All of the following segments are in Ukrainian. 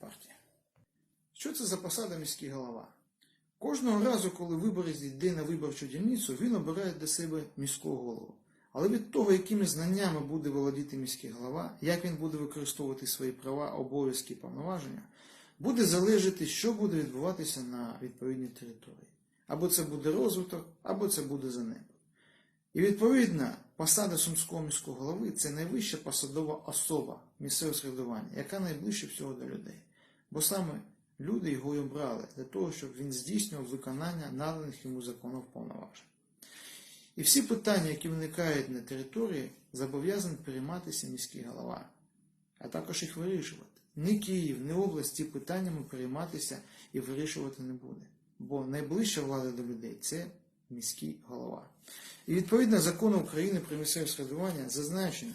партії. Що це за посада міський голова? Кожного разу, коли виборець йде на виборчу дільницю, він обирає для себе міського голову. Але від того, якими знаннями буде володіти міський голова, як він буде використовувати свої права, обов'язки і повноваження, буде залежати, що буде відбуватися на відповідній території. Або це буде розвиток, або це буде занепад. І відповідно, посада сумського міського голови це найвища посадова особа місцевого середування, яка найближче всього до людей. Бо саме люди його й обрали для того, щоб він здійснював виконання наданих йому законів повноважень. І всі питання, які виникають на території, зобов'язаний перейматися міський голова, а також їх вирішувати. Ні Київ, ні область ці питаннями перейматися і вирішувати не буде. Бо найближча влада до людей це міський голова. І відповідно закону України про місцеве середування зазначено,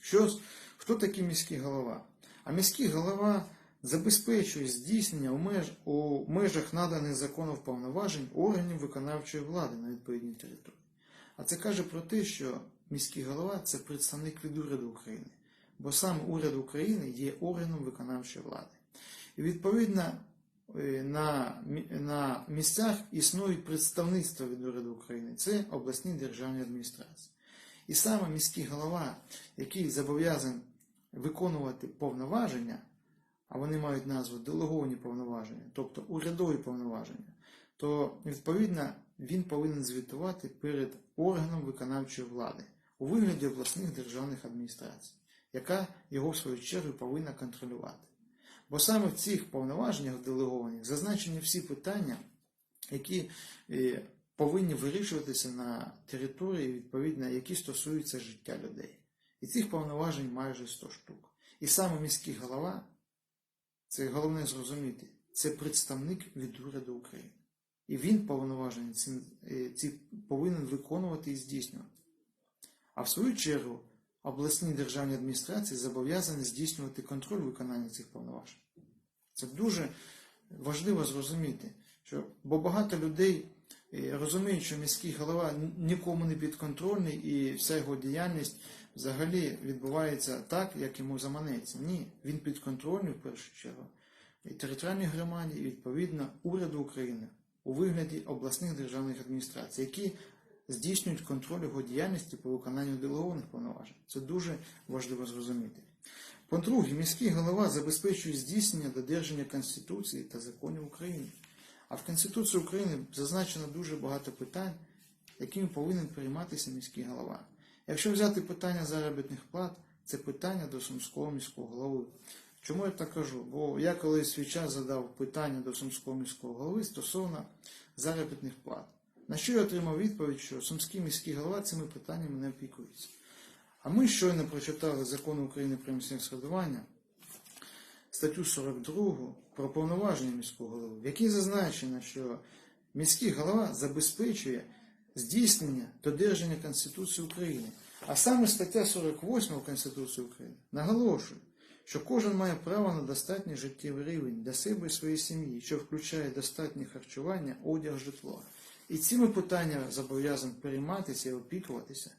що хто такий міський голова. А міський голова забезпечує здійснення у, меж, у межах наданих законів повноважень органів виконавчої влади на відповідній території. А це каже про те, що міський голова це представник від уряду України, бо саме уряд України є органом виконавчої влади. І відповідно е, на, на місцях існують представництва від уряду України, це обласні державні адміністрації. І саме міський голова, який зобов'язаний виконувати повноваження, а вони мають назву делеговані повноваження, тобто урядові повноваження, то відповідно він повинен звітувати перед органом виконавчої влади у вигляді обласних державних адміністрацій, яка його в свою чергу повинна контролювати. Бо саме в цих повноваженнях делегованих зазначені всі питання, які е, повинні вирішуватися на території, відповідно, які стосуються життя людей. І цих повноважень майже 100 штук. І саме міський голова, це головне зрозуміти, це представник від уряду України. І він повноваження ці, е, повинен виконувати і здійснювати. А в свою чергу обласні державні адміністрації зобов'язані здійснювати контроль виконання цих повноважень. Це дуже важливо зрозуміти, що, бо багато людей е, розуміють, що міський голова нікому не підконтрольний і вся його діяльність взагалі відбувається так, як йому заманеться. Ні, він підконтрольний в першу чергу і територіальній громаді, і відповідно уряду України у вигляді обласних державних адміністрацій, які здійснюють контроль його діяльності по виконанню делегованих повноважень. Це дуже важливо зрозуміти. По-друге, міський голова забезпечує здійснення додержання Конституції та законів України. А в Конституції України зазначено дуже багато питань, якими повинен прийматися міський голова. Якщо взяти питання заробітних плат, це питання до Сумського міського голови. Чому я так кажу? Бо я колись свій час задав питання до Сумського міського голови стосовно заробітних плат. На що я отримав відповідь, що Сумський міський голова цими питаннями не опікується. А ми щойно прочитали закон України про місцеве самоврядування, статтю 42 про повноваження міського голови, в якій зазначено, що міський голова забезпечує здійснення додержання Конституції України. А саме стаття 48 Конституції України наголошує, що кожен має право на достатній життєвий рівень для себе і своєї сім'ї, що включає достатнє харчування, одяг, житло. І цими питаннями зобов'язаний перейматися і опікуватися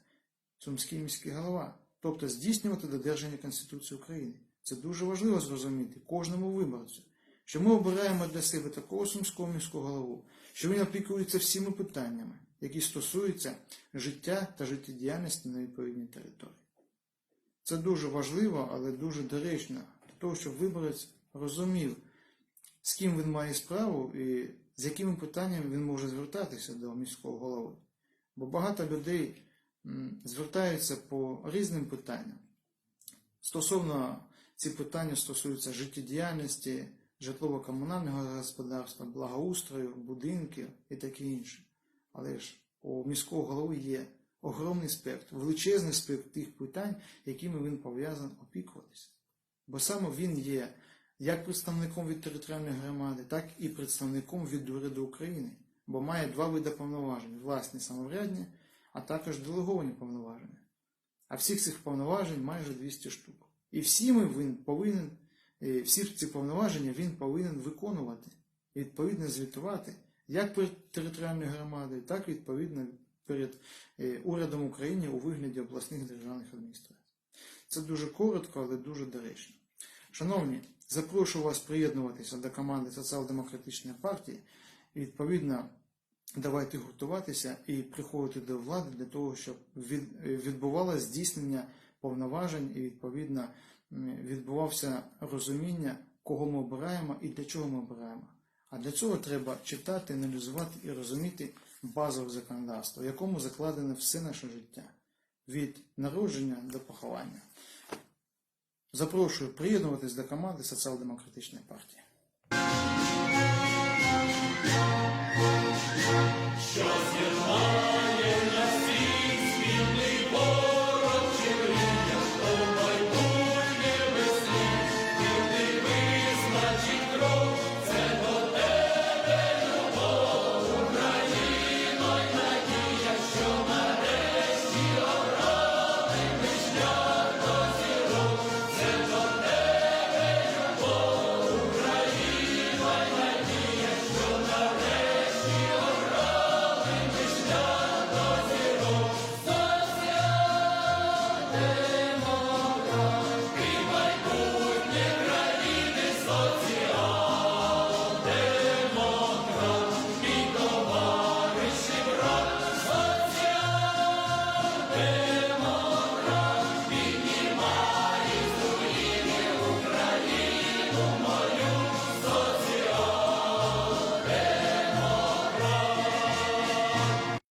Сумський міський голова, тобто здійснювати додержання Конституції України. Це дуже важливо зрозуміти кожному виборцю, що ми обираємо для себе такого сумського міського голову, що він опікується всіма питаннями, які стосуються життя та життєдіяльності на відповідній території. Це дуже важливо, але дуже доречно для того, щоб виборець розумів, з ким він має справу і з якими питаннями він може звертатися до міського голови. Бо багато людей звертаються по різним питанням. Стосовно ці питання стосуються життєдіяльності, житлово-комунального господарства, благоустрою, будинків і таке інше. Але ж у міського голови є огромний спектр, величезний спектр тих питань, якими він пов'язаний опікуватися. Бо саме він є як представником від територіальної громади, так і представником від уряду України, бо має два види повноважень: власні самоврядні, а також делеговані повноваження. А всіх цих повноважень майже 200 штук. І всіми він повинен, е, всі ці повноваження він повинен виконувати відповідно звітувати як перед територіальною громадою, так відповідно перед е, урядом України у вигляді обласних державних адміністрацій. Це дуже коротко, але дуже доречно. Шановні, запрошую вас приєднуватися до команди Соціал-демократичної партії. І, відповідно, давайте гуртуватися і приходити до влади для того, щоб відбувалося здійснення повноважень і, відповідно, відбувався розуміння, кого ми обираємо і для чого ми обираємо. А для цього треба читати, аналізувати і розуміти базове законодавство, в якому закладене все наше життя від народження до поховання. Запрошую приєднуватись до команди Соціал-демократичної партії.